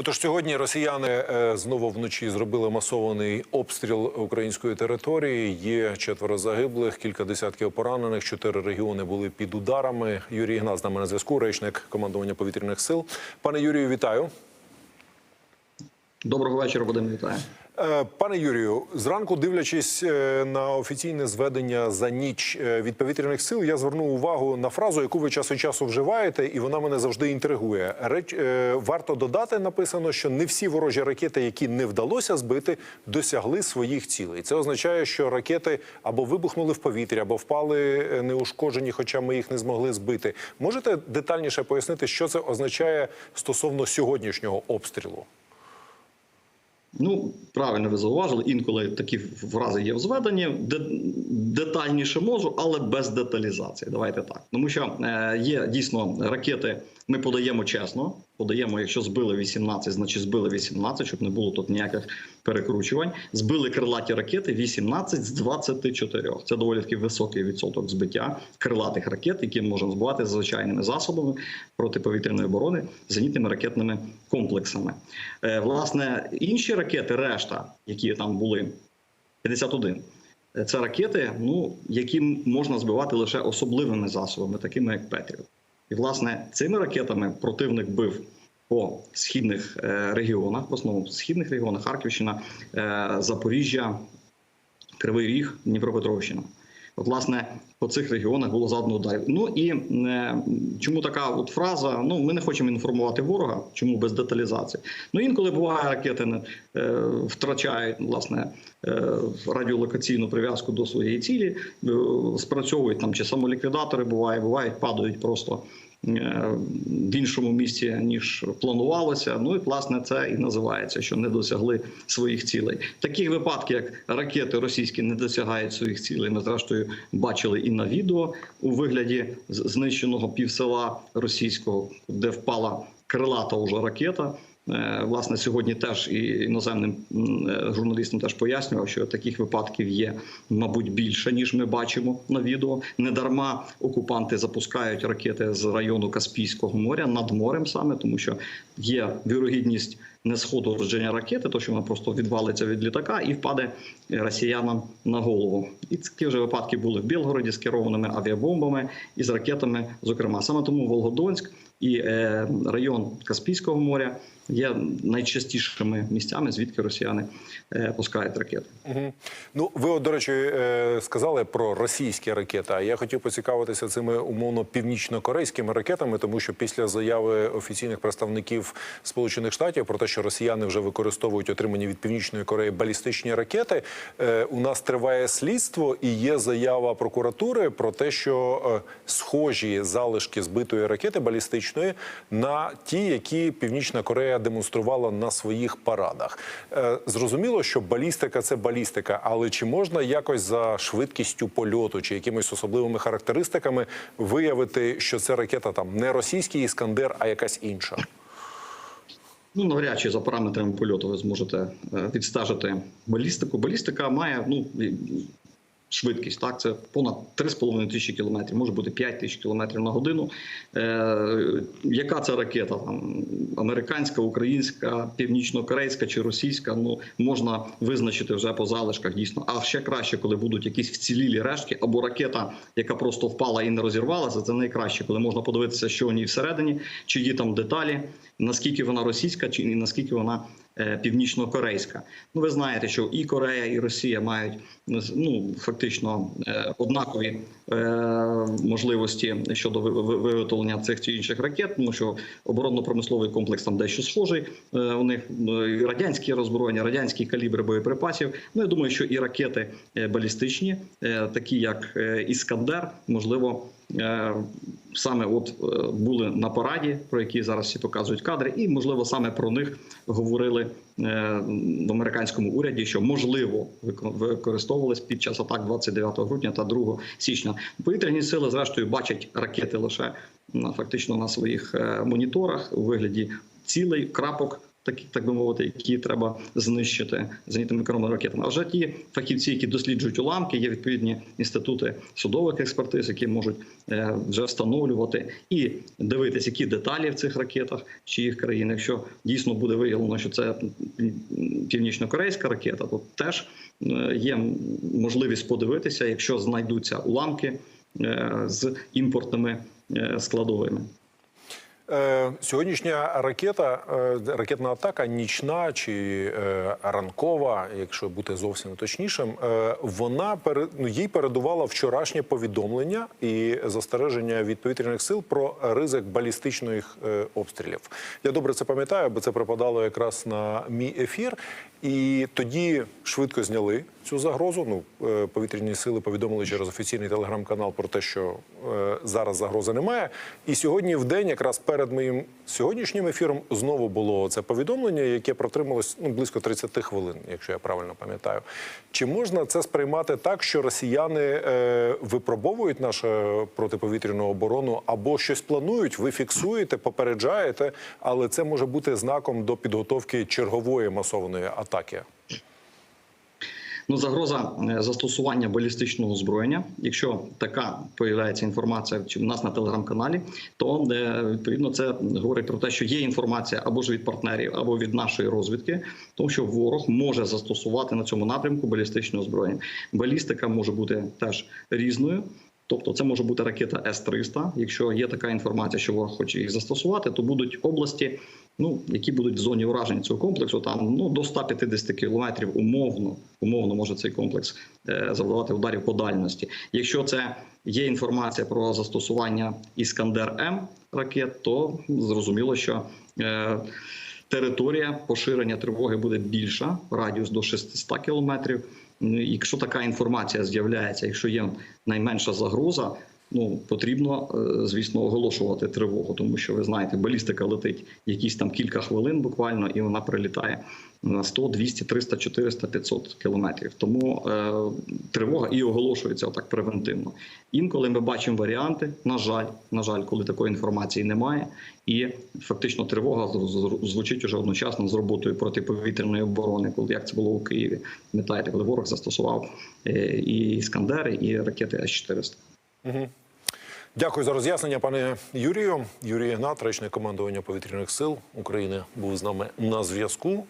Отож, сьогодні росіяни е, знову вночі зробили масований обстріл української території. Є четверо загиблих, кілька десятків поранених. Чотири регіони були під ударами. Юрій Ігнат з нами на зв'язку, речник командування повітряних сил. Пане Юрію, вітаю. Доброго вечора, Вадим, вітаю. Е, Пане Юрію, зранку дивлячись е, на офіційне зведення за ніч е, від повітряних сил, я звернув увагу на фразу, яку ви час від часу вживаєте, і вона мене завжди інтригує. Реч варто додати, написано, що не всі ворожі ракети, які не вдалося збити, досягли своїх цілей. Це означає, що ракети або вибухнули в повітря, або впали неушкоджені, хоча ми їх не змогли збити. Можете детальніше пояснити, що це означає стосовно сьогоднішнього обстрілу? Ну, правильно ви зауважили, інколи такі фрази є в зведенні. Детальніше можу, але без деталізації. Давайте так. Тому що е, є дійсно ракети, ми подаємо чесно. Подаємо, якщо збили 18, значить збили 18, щоб не було тут ніяких перекручувань. Збили крилаті ракети 18 з 24. Це доволі таки високий відсоток збиття крилатих ракет, які можемо збивати звичайними засобами протиповітряної оборони, зенітними ракетними комплексами. Е, власне, інші ракети, решта, які там були 51, е, це ракети, ну які можна збивати лише особливими засобами, такими як Петріот. І власне цими ракетами противник бив по східних е, регіонах, в основному східних регіонах Харківщина, е, Запоріжжя, Кривий Ріг, Дніпропетровщина. Власне, по цих регіонах було задано ударів. Ну і е, чому така от фраза? Ну, ми не хочемо інформувати ворога, чому без деталізації. Ну інколи буває ракети не втрачають власне е, радіолокаційну прив'язку до своєї цілі, е, спрацьовують там чи самоліквідатори буває, бувають, падають просто в іншому місці ніж планувалося. Ну і власне це і називається, що не досягли своїх цілей. Таких випадків, як ракети російські не досягають своїх цілей. Ми зрештою бачили і на відео у вигляді знищеного півсела російського, де впала крилата уже ракета. Е, Власне, сьогодні теж і іноземним е, журналістам теж пояснював, що таких випадків є, мабуть, більше ніж ми бачимо на відео. Недарма окупанти запускають ракети з району Каспійського моря над морем, саме тому що є вірогідність не сходу родження ракети, то що вона просто відвалиться від літака і впаде росіянам на голову. І такі вже випадки були в Білгороді з керованими авіабомбами і з ракетами. Зокрема, саме тому Волгодонськ і е, район Каспійського моря є найчастішими місцями, звідки росіяни е, пускають ракети. Мгм. Ну, ви, от, до речі, е, сказали про російські ракети. А я хотів поцікавитися цими умовно північно-корейськими ракетами, тому що після заяви офіційних представників Сполучених Штатів про те, що росіяни вже використовують отримані від північної Кореї балістичні ракети, е, у нас триває слідство і є заява прокуратури про те, що схожі залишки збитої ракети балістичної на ті, які Північна Корея демонструвала на своїх парадах. Е, Зрозуміло, що балістика це балістика, але чи можна якось за швидкістю польоту чи якимись особливими характеристиками виявити, що це ракета там не російський іскандер, а якась інша? Ну, навряд чи за параметрами польоту ви зможете е, відстежити балістику. Балістика має ну швидкість. Так, це понад 3,5 тисячі кілометрів, може бути 5 тисяч кілометрів на годину. Е, яка це ракета? Там американська, українська, північно-корейська чи російська? Ну можна визначити вже по залишках дійсно. А ще краще, коли будуть якісь вцілілі рештки, або ракета, яка просто впала і не розірвалася. Це найкраще, коли можна подивитися, що у ній всередині, чи є там деталі, наскільки вона російська, чи наскільки вона північно-корейська. Ну, ви знаєте, що і Корея, і Росія мають ну фактично е, однакові е, можливості щодо ви- ви- виготовлення цих чи інших ракет, тому що оборонно-промисловий комплекс там дещо схожий. Е, у них е, радянські роззброєння, радянські калібри боєприпасів. Ну я думаю, що і ракети е, балістичні, е, такі як е, Іскандер, можливо. Саме от е, були на параді, про які зараз всі показують кадри, і можливо саме про них говорили е, в американському уряді, що можливо вико- використовувались під час атак 29 грудня та 2 січня. Повітряні сили, зрештою, бачать ракети лише фактично на своїх е, моніторах у вигляді цілей, крапок так, так би мовити, які треба знищити зенітними керованими ракетами. А вже ті фахівці, які досліджують уламки, є відповідні інститути судових експертиз, які можуть е, вже встановлювати і дивитися, які деталі в цих ракетах чи їх країн. Якщо дійсно буде виявлено, що це північно-корейська ракета, то теж е, є можливість подивитися, якщо знайдуться уламки е, з імпортними складовими. Е, сьогоднішня ракета, е, ракетна атака, нічна чи е, ранкова, якщо бути зовсім точнішим, вона ну, їй передувало вчорашнє повідомлення і застереження від повітряних сил про ризик балістичних обстрілів. Я добре це пам'ятаю, бо це припадало якраз на мій ефір. І тоді швидко зняли цю загрозу. Ну е, повітряні сили повідомили через офіційний телеграм-канал про те, що е, зараз загрози немає. І сьогодні в день, якраз перед моїм сьогоднішнім ефіром, знову було це повідомлення, яке протрималось ну близько 30 хвилин, якщо я правильно пам'ятаю. Чи можна це сприймати так, що росіяни е, випробовують нашу протиповітряну оборону або щось планують? Ви фіксуєте, попереджаєте, але це може бути знаком до підготовки чергової масованої атаки. Ну, загроза е, застосування балістичного зброєння. Якщо така появляється інформація чи в нас на телеграм-каналі, то е, відповідно це говорить про те, що є інформація або ж від партнерів, або від нашої розвідки, тому що ворог може застосувати на цьому напрямку балістичне озброєння. Балістика може бути теж різною. Тобто це може бути ракета С-300. Якщо є така інформація, що ворог хоче їх застосувати, то будуть області, ну які будуть в зоні ураження цього комплексу, там ну до 150 кілометрів умовно, умовно може цей комплекс е, завдавати ударів по дальності. Якщо це є інформація про застосування Іскандер М ракет, то зрозуміло, що е, територія поширення тривоги буде більша, радіус до 600 кілометрів. Якщо така інформація з'являється, якщо є найменша загроза, ну потрібно, е, звісно, оголошувати тривогу, тому що ви знаєте, балістика летить якісь там кілька хвилин буквально, і вона прилітає на 100, 200, 300, 400, 500 кілометрів. Тому е, тривога і оголошується отак превентивно. Інколи ми бачимо варіанти. На жаль, на жаль, коли такої інформації немає, і фактично тривога звучить уже одночасно з роботою протиповітряної оборони, коли як це було у Києві. Пам'ятаєте, коли ворог застосував е, і іскандери, і ракети С-400. Дякую за роз'яснення, пане Юрію. Юрій Ігнат, речник командування повітряних сил України, був з нами на зв'язку.